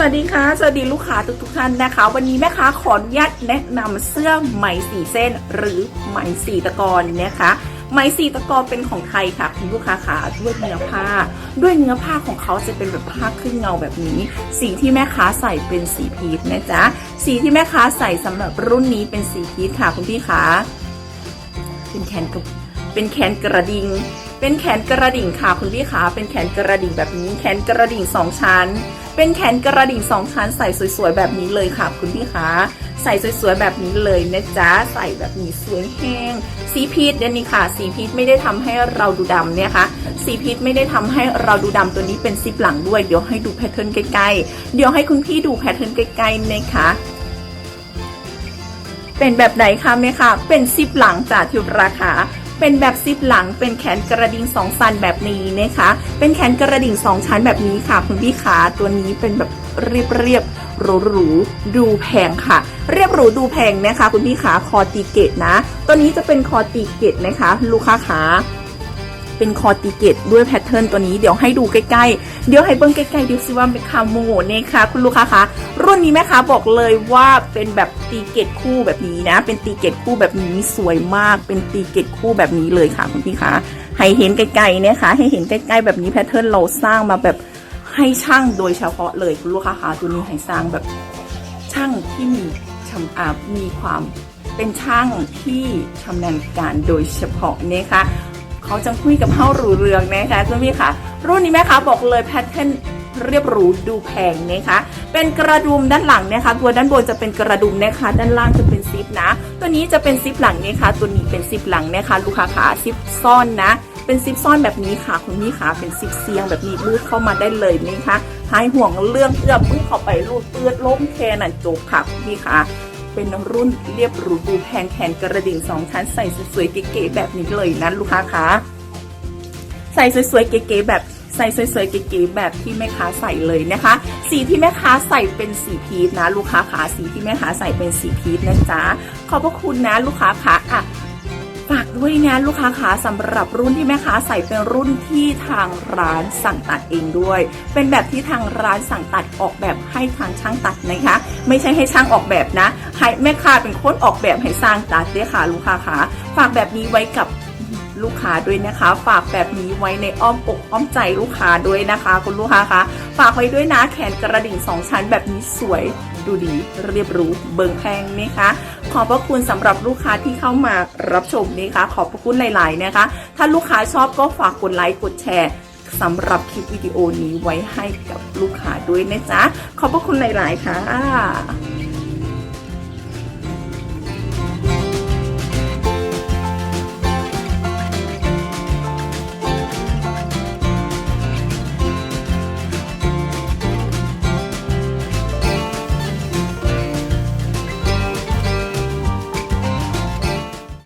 วัสดีค่ะ สวัสดีลูกค้าทุกทุกท่านนะคะ วันนี้แม่ค้าขออนุญาตแนะนำเสื้อไหมสีเส้น หรือไหมสีตะกอนนะคะไหมสีตะกอนเป็นของไทยค่ะคุณลูกค้าขาด้วยเนื้อผ้า ด้วยเนื้อผ้าของเขาจะเป็นแบบผ้าครึ่งเงาแบบนี้ สีที่แม่ค้าใส่เป็นสีพีชนะจ๊ะสีที่แม่ค้าใส่สำหรับรุ่นนี้เป็นสีพีชค่ะคุณพี่ขาเป็นแขนกระ เป็นแขนกระดิ่ง เป็นแขนกระดิ่งค่ะคุณพี่ขาเป็นแขนกระดิ่งแบบนี้ แขนกระดิ่งสองชั้น เป็นแขนกระดิ่งสองชั้น ใส่สวยๆแบบนี้เลยค่ะ คุณพี่ขาใส่สวยๆแบบนี้เลยนะจ๊ะ ใส่แบบนี้สวยแห้ง สีพีชเนี่ยนี่ค่ะ สีพีชไม่ได้ทำให้เราดูดำเนี่ยค่ะ สีพีชไม่ได้ทำให้เราดูดำตัวนี้เป็นซิปหลังด้วย เดี๋ยวให้ดูแพทเทิร์นใกล้ๆ เดี๋ยวให้คุณพี่ดูแพทเทิร์นใกล้ๆนะคะเป็นแบบไหนคะแม่คะเป็นซิปหลังจากที่ราคา เป็นแบบซิปหลัง เป็นแขนกระดิ่งสองสันแบบนี้นะคะ เป็นแขนกระดิ่งสองชั้นแบบนี้ค่ะ คุณพี่ขาตัวนี้เป็นแบบเรียบเรียบๆหรูหรูๆดูแพงค่ะ เรียบหรูดูแพงนะคะ คุณพี่ขาคอตีเกตนะ ตัวนี้จะเป็นคอตีเกตนะคะ ลูกค้าขา เป็นคอตีเกตด้วยแพทเทิร์นตัวนี้เดี๋ยวให้ดูใกล้ๆ เดี๋ยวให้เบิ้งใกล้ๆดูซิว่าเป็นคาโมเนี่ยค่ะคุณลูกค้าคะรุ่นนี้แม่ค้าบอกเลยว่าเป็นแบบตีเกตคู่แบบนี้นะ เป็นตีเกตคู่แบบนี้สวยมาก เป็นตีเกตคู่แบบนี้เลยค่ะคุณพี่คะให้เห็นไกลๆนะคะให้เห็นใกล้ๆแบบนี้แพทเทิร์นเราสร้างมาแบบให้ช่างโดยเฉพาะเลยคุณลูกค้าคะตัวนี้ให้สร้างแบบช่างที่มีชำอามีความเป็นช่างที่ชำนาญการโดยเฉพาะนะคะ เขาจะคุยกับเฮาหรูเรืองนะคะคุณพี่ค่ะรุ่นนี้แม่ค้าบอกเลยแพทเทิร์นเรียบหรูดูแพงนะคะ เป็นกระดุมด้านหลังนะคะ ตัวด้านบนจะเป็นกระดุมนะคะ ด้านล่างจะเป็นซิปนะ ตัวนี้จะเป็นซิปหลังนะคะ ตัวนี้เป็นซิปหลังนะคะ ลูกค้าขาซิปซ่อนนะ เป็นซิปซ่อนแบบนี้ค่ะคุณพี่ขาเป็นซิปเซียงแบบนี้รูดเข้ามาได้เลยนะคะหายห่วงเรื่องเอื้อมมือเข้าไปรูดเปื้อนล้มแค่นั้นจบค่ะคุณพี่ขา เป็นรุ่นเรียบหรูดูแพงแขนกระดิ่งสองชั้นใส่สวยๆเก๋ๆแบบนี้เลยนะลูกค้าคะใส่สวยๆเก๋ๆแบบใส่สวยๆเก๋ๆแบบที่แม่ค้าใส่เลยนะคะ สีที่แม่ค้าใส่เป็นสีพีชนะ ลูกค้าขาสีที่แม่ค้าใส่เป็นสีพีชนะจ๊ะขอบพระคุณนะลูกค้าขาอะ ด้วยนะลูกค้าขาสำหรับรุ่นที่แม่ค้าใส่เป็นรุ่นที่ทางร้านสั่งตัดเองด้วย เป็นแบบที่ทางร้านสั่งตัดออกแบบให้ทางช่างตัดนะคะ ไม่ใช่ให้ช่างออกแบบนะ ให้แม่ค้าเป็นคนออกแบบให้สร้างตัดด้วยค่ะ ลูกค้าขาฝากแบบนี้ไว้กับ ลูกค้าด้วยนะคะ ฝากแบบนี้ไว้ในอ้อมอกอ้อมใจลูกค้าด้วยนะคะ คุณลูกค้าคะฝากไว้ด้วยนะแขนกระดิ่งสองชั้นแบบนี้สวยดูดีเรียบรู้เบิงแพงนะคะขอบพระคุณสำหรับลูกค้าที่เข้ามารับชมนะคะ ขอบพระคุณหลาย ๆ นะคะ ถ้าลูกค้าชอบก็ฝากกดไลค์กดแชร์สำหรับคลิปวิดีโอนี้ไว้ให้กับลูกค้าด้วยนะจ๊ะ ขอบพระคุณหลาย ๆ ค่ะ